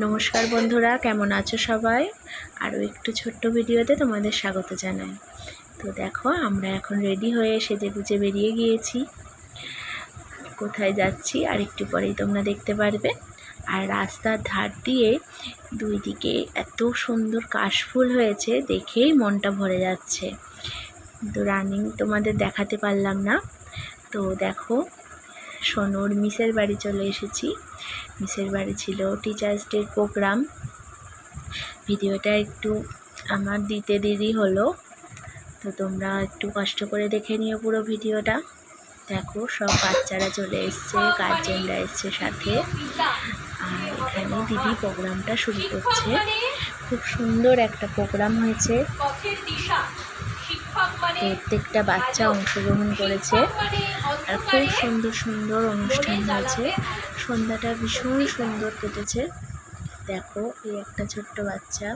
নমস্কার বন্ধুরা, কেমন আছো সবাই? আরও একটু ছোট্ট ভিডিওতে তোমাদের স্বাগত জানাই। তো দেখো, আমরা এখন রেডি হয়ে সেজে গুজে বেরিয়ে গিয়েছি। কোথায় যাচ্ছি আর একটু পরেই তোমরা দেখতে পারবে। আর রাস্তার ধার দিয়ে দুই দিকে এত সুন্দর কাশফুল হয়েছে, দেখেই মনটা ভরে যাচ্ছে। তো রানিং তোমাদের দেখাতে পারলাম না। তো দেখো সোনুর মিসের বাড়ি চলে এসেছি। মিসের বাড়ি ছিল টিচার্স ডের প্রোগ্রাম ভিডিওটা একটু আমার দিতে দেরি হলো, তো তোমরা একটু কষ্ট করে দেখে নিও পুরো ভিডিওটা। দেখো, সব বাচ্চারা চলে এসছে গার্জেনরা এসছে সাথে। আর এখানে দিদি প্রোগ্রামটা শুরু করছে। খুব সুন্দর একটা প্রোগ্রাম হয়েছে। প্রত্যেকটা বাচ্চা অংশগ্রহণ করেছে আর খুব সুন্দর সুন্দর অনুষ্ঠান হয়েছে। সন্ধ্যাটা ভীষণ সুন্দর কেটেছে। দেখো এই একটা ছোট্ট বাচ্চা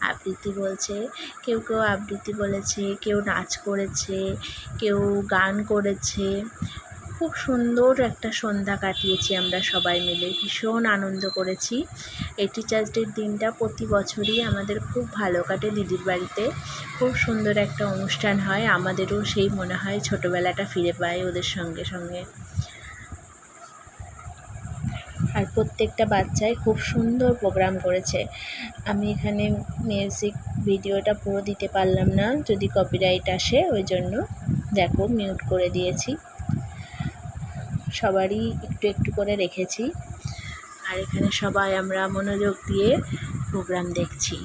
আবৃত্তি বলছে। কেউ কেউ আবৃত্তি বলেছে কেউ নাচ করেছে কেউ গান করেছে। খুব সুন্দর একটা সন্ধ্যা কাটিয়েছি আমরা সবাই মিলে। ভীষণ আনন্দ করেছি। এই টিচার্স ডের দিনটা প্রতি বছরই আমাদের খুব ভালো কাটে দিদির বাড়িতে। খুব সুন্দর একটা অনুষ্ঠান হয়। আমাদেরও সেই মনে হয় ছোটোবেলাটা ফিরে পাই ওদের সঙ্গে সঙ্গে। আর প্রত্যেকটা বাচ্চাই খুব সুন্দর প্রোগ্রাম করেছে। আমি এখানে মিউজিক ভিডিওটা পুরো দিতে পারলাম না। যদি কপিরাইট আসে, ওই জন্য দেখো মিউট করে দিয়েছি। সবারই একটু একটু করে রেখেছি। আর এখানে সবাই আমরা মনোযোগ দিয়ে প্রোগ্রাম দেখছি।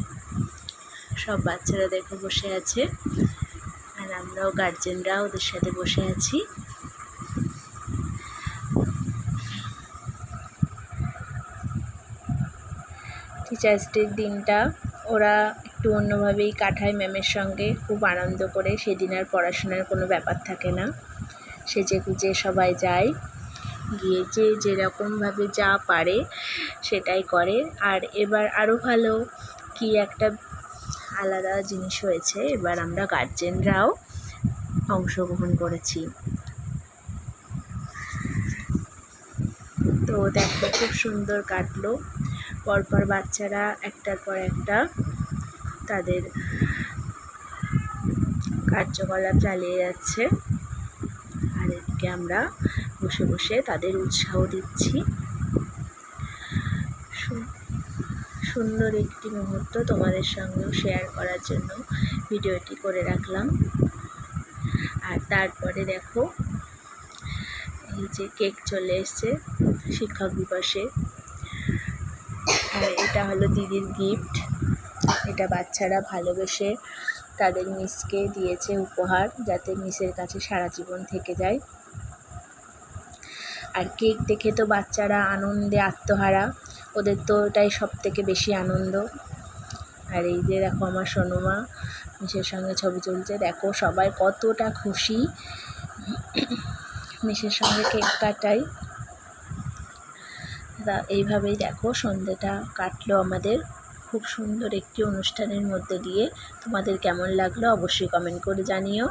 সব বাচ্চারা দেখো বসে আছে। আর আমরাও গার্জেনরা ওদের সাথে বসে আছি। টিচার্স ডের দিনটা ওরা একটু অন্যভাবেই কাটায় ম্যামের সঙ্গে। খুব আনন্দ করে। সেদিন আর পড়াশোনার কোনো ব্যাপার থাকে না। সেজে গুজে সবাই যায়। গিয়ে যে যেরকমভাবে যা পারে সেটাই করে। আর এবার আরও ভালো কি একটা আলাদা জিনিস হয়েছে, এবার আমরা গার্জেনরাও অংশগ্রহণ করেছি। তো দেখো খুব সুন্দর কাটলো। পরপর বাচ্চারা একটার পর একটা তাদের কার্যকলাপ চালিয়ে যাচ্ছে। আর এদিকে আমরা বসে বসে তাদের উৎসাহ দিচ্ছি। সুন্দর একটি মুহূর্ত তোমাদের সঙ্গেও শেয়ার করার জন্য ভিডিওটি করে রাখলাম। আর তারপরে দেখো, এই যে কেক চলে এসছে শিক্ষক দিবসে। আর এটা হলো দিদির গিফট এটা বাচ্চারা ভালোবেসে তাদের মিসকে দিয়েছে উপহার যাতে মিসের কাছে সারা জীবন থেকে যায়। আর কেক দেখে তো বাচ্চারা আনন্দে আত্মহারা। ওদের তো ওটাই সব থেকে বেশি আনন্দ। আর এই যে দেখো আমার সোনুমা মিসের সঙ্গে ছবি তুলছে। দেখো সবাই কতটা খুশি। মিসের সঙ্গে কেক কাটাই। তা এইভাবেই দেখো সন্ধেটা কাটলো আমাদের। খুব সুন্দর একটি অনুষ্ঠানের মধ্যে দিয়ে। তোমাদের কেমন লাগল অবশ্যই কমেন্ট করে জানিও।